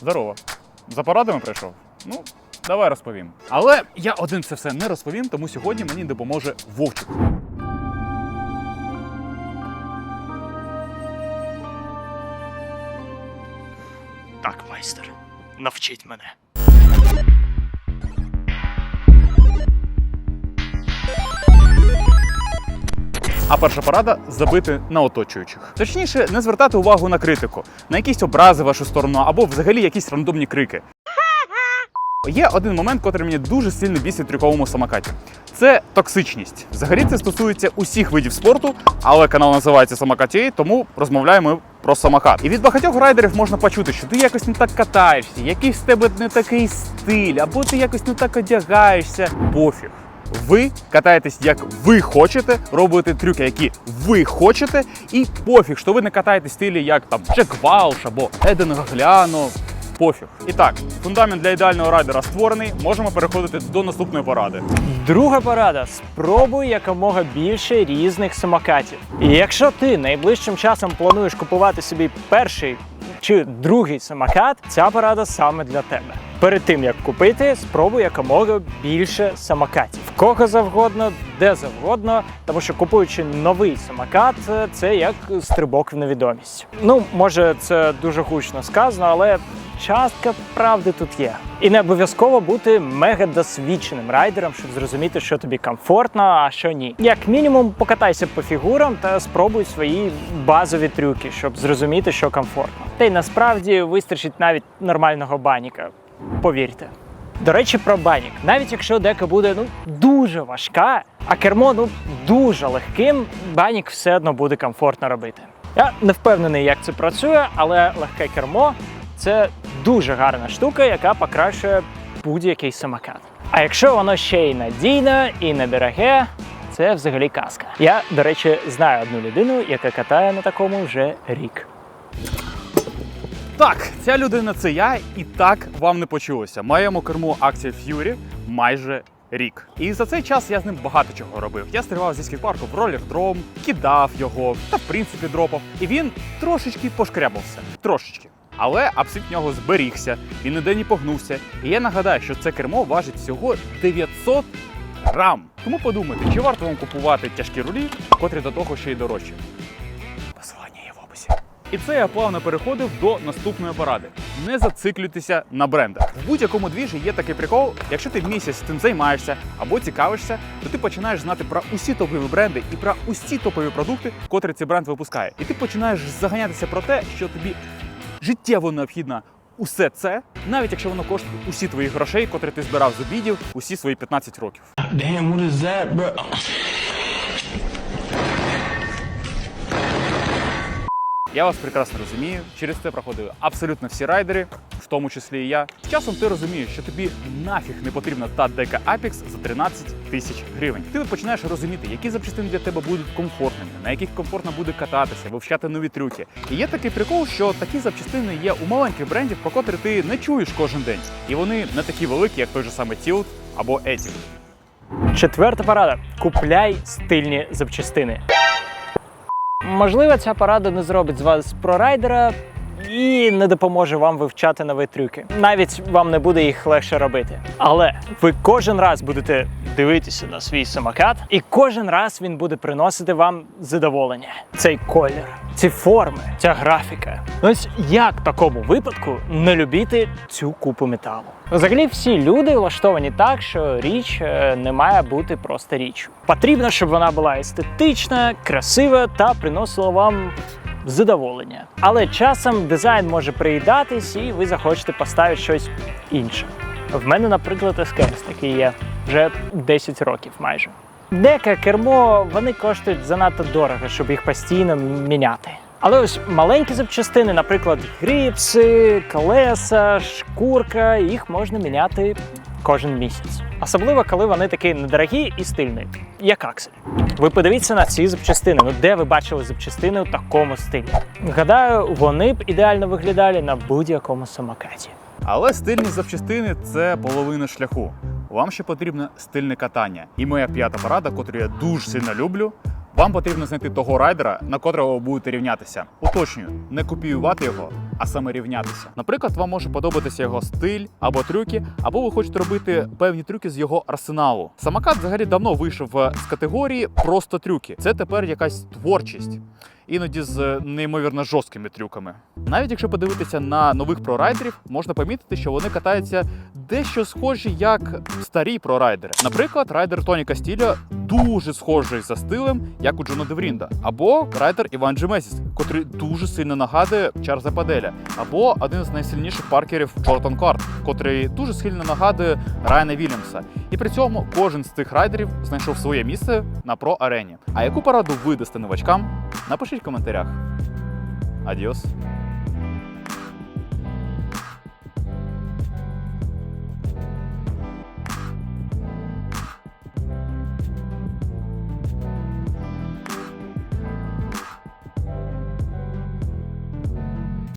Здорово. За порадами прийшов? Ну, давай розповім. Але я один це все не розповім, тому сьогодні мені допоможе Вовчик. Так, майстер, навчіть мене. А перша порада забити на оточуючих. Точніше, не звертати увагу на критику, на якісь образи вашу сторону або взагалі якісь рандомні крики. Є один момент, котрий мені дуже сильно бісить в трюковому самокаті. Це токсичність. Взагалі це стосується усіх видів спорту, але канал називається Самокатій, тому розмовляємо про самокат. І від багатьох райдерів можна почути, що ти якось не так катаєшся, якийсь в тебе не такий стиль, або ти якось не так одягаєшся. Пофіг. Ви катаєтесь як ви хочете, робите трюки, які ви хочете, і пофіг, що ви не катаєтесь в стилі як там Джек Валш або Еден Гагляно. Пофіг. І так, фундамент для ідеального райдера створений. Можемо переходити до наступної поради. Друга порада: спробуй якомога більше різних самокатів. І якщо ти найближчим часом плануєш купувати собі перший чи другий самокат, ця порада саме для тебе. Перед тим як купити, спробуй якомога більше самокатів. Кого завгодно, де завгодно, тому що купуючи новий самокат, це як стрибок в невідомість. Ну, може, це дуже гучно сказано, але частка правди тут є. І не обов'язково бути мега досвідченим райдером, щоб зрозуміти, що тобі комфортно, а що ні. Як мінімум, покатайся по фігурам та спробуй свої базові трюки, щоб зрозуміти, що комфортно. Та й насправді вистачить навіть нормального баніка. Повірте. До речі, про банік. Навіть якщо дека буде ну дуже важка, а кермо ну дуже легким, банік все одно буде комфортно робити. Я не впевнений, як це працює, але легке кермо це дуже гарна штука, яка покращує будь-який самокат. А якщо воно ще й надійне і недороге, це взагалі казка. Я, до речі, знаю одну людину, яка катає на такому вже рік. Так, ця людина це я, і так вам не почулося. Маємо керму акція Fury майже рік. І за цей час я з ним багато чого робив. Я стрибав зі скейт-парку в ролер дром, кидав його та в принципі дропав. І він трошечки пошкрябався. Трошечки. Але в нього зберігся, він ніде не погнувся. І я нагадаю, що це кермо важить всього 900 грам. Тому подумайте, чи варто вам купувати тяжкі рулі, котрі до того ще й дорожчі. І це я плавно переходив до наступної поради. Не зациклюйтеся на брендах. В будь-якому двіжі є такий прикол. Якщо ти місяць цим займаєшся або цікавишся, то ти починаєш знати про усі топові бренди і про усі топові продукти, котрі цей бренд випускає. І ти починаєш заганятися про те, що тобі життєво необхідно. Усе це, навіть якщо воно коштує усі твої грошей, котрі ти збирав з обідів усі свої 15 років. Damn, what is that, bro? Я вас прекрасно розумію. Через це проходили абсолютно всі райдери, в тому числі і я. Часом ти розумієш, що тобі нафіг не потрібна та дека Apex за 13 тисяч гривень. Ти починаєш розуміти, які запчастини для тебе будуть комфортними, на яких комфортно буде кататися, вивчати нові трюки. І є такий прикол, що такі запчастини є у маленьких брендів, про котрі ти не чуєш кожен день. І вони не такі великі, як той же самий Tilt або Ethic. Четверта порада: купляй стильні запчастини. Можливо, ця порада не зробить з вас прорайдера і не допоможе вам вивчати нові трюки. Навіть вам не буде їх легше робити. Але ви кожен раз будете дивитися на свій самокат, і кожен раз він буде приносити вам задоволення. Цей колір, ці форми, ця графіка. Ось як в такому випадку не любити цю купу металу? Взагалі, всі люди влаштовані так, що річ е, не має бути просто річчю. Потрібно, щоб вона була естетична, красива та приносила вам задоволення. Але часом дизайн може приїдатись, і ви захочете поставити щось інше. В мене, наприклад, СКС такий є вже 10 років майже. Дека, кермо, вони коштують занадто дорого, щоб їх постійно міняти. Але ось маленькі запчастини, наприклад, гріпси, колеса, шкурка, їх можна міняти кожен місяць. Особливо, коли вони такі недорогі і стильні, як аксель. Ви подивіться на ці запчастини. Ну де ви бачили запчастини у такому стилі? Гадаю, вони б ідеально виглядали на будь-якому самокаті. Але стильні запчастини це половина шляху. Вам ще потрібно стильне катання. І моя п'ята порада, котру я дуже сильно люблю. Вам потрібно знайти того райдера, на котрого ви будете рівнятися. Уточнюю, не копіювати його, а саме рівнятися. Наприклад, вам може подобатися його стиль або трюки, або ви хочете робити певні трюки з його арсеналу. Самокат взагалі давно вийшов з категорії просто трюки. Це тепер якась творчість. Іноді з е, неймовірно жорсткими трюками. Навіть якщо подивитися на нових прорайдерів, можна помітити, що вони катаються дещо схожі як старі прорайдери. Наприклад, райдер Тоні Кастільо дуже схожий за стилем, як у Джона Деврінда, або райдер Іван Джемесіс, котрий дуже сильно нагадує Чарльза Паделя, або один з найсильніших паркерів Джортан Карт, котрий дуже сильно нагадує Райана Вільямса. І при цьому кожен з цих райдерів знайшов своє місце на про арені. А яку пораду ви дасте новачкам? Напишіть в коментарях. Адіос.